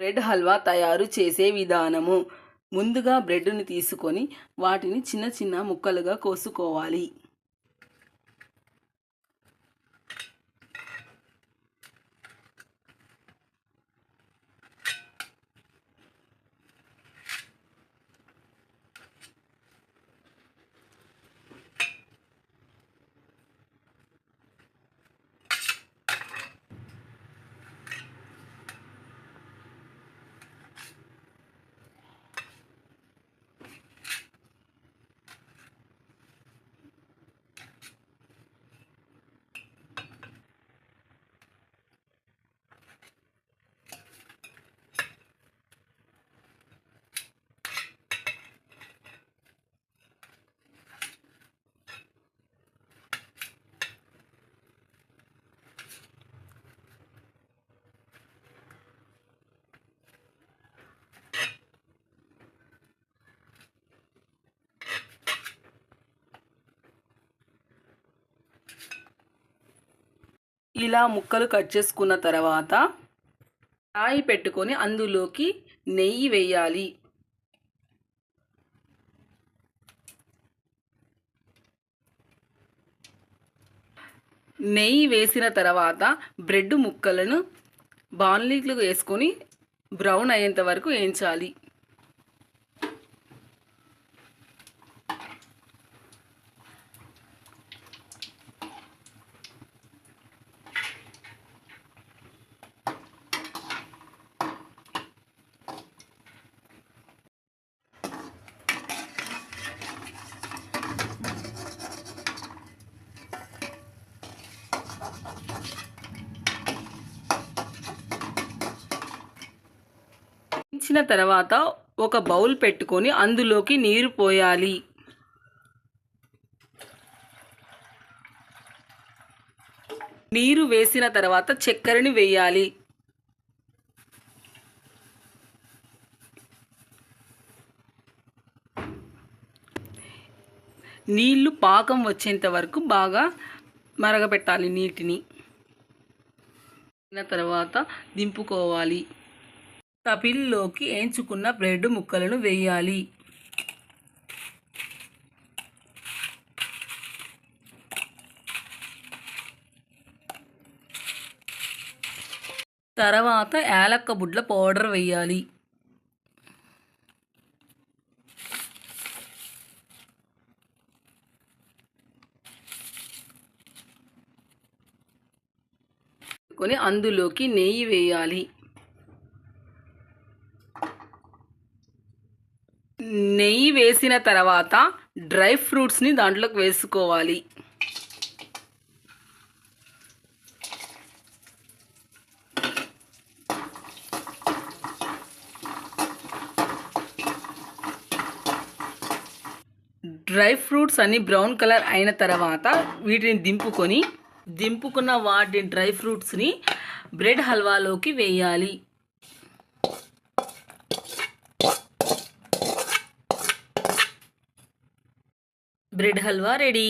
Bread halwa తయారు చేసే విధానము. ముందుగా బ్రెడ్ని తీసుకొని వాటిని చిన్న చిన్న ముక్కలుగా కోసుకోవాలి. ఇలా ముక్కలు కట్ చేసుకున్న తర్వాత రాయి పెట్టుకొని అందులోకి నెయ్యి వేయాలి. నెయ్యి వేసిన తర్వాత బ్రెడ్ ముక్కలను బాన్లీలు వేసుకొని బ్రౌన్ అయ్యేంత వరకు వేయించాలి. ఇచ్చిన తర్వాత ఒక బౌల్ పెట్టుకొని అందులోకి నీరు పోయాలి. నీరు వేసిన తర్వాత చక్కెరని వేయాలి. నీళ్ళు పాకం వచ్చేంత వరకు బాగా మరగపెట్టాలి నీటిని. తర్వాత దింపుకోవాలి. తపిల్లోకి ఎంచుకున్న బ్రెడ్ ముక్కలను వేయాలి. తర్వాత యాలక్క బుడ్ల పౌడర్ వేయాలి. కొని అందులోకి నెయ్యి వేయాలి. నెయ్యి వేసిన తర్వాత డ్రై ఫ్రూట్స్ని దాంట్లోకి వేసుకోవాలి. డ్రై ఫ్రూట్స్ అన్ని బ్రౌన్ కలర్ అయిన తర్వాత వీటిని దింపుకొని దింపుకున్న వాటి డ్రై ఫ్రూట్స్ని బ్రెడ్ హల్వాలోకి వేయాలి. Bread halwa ready.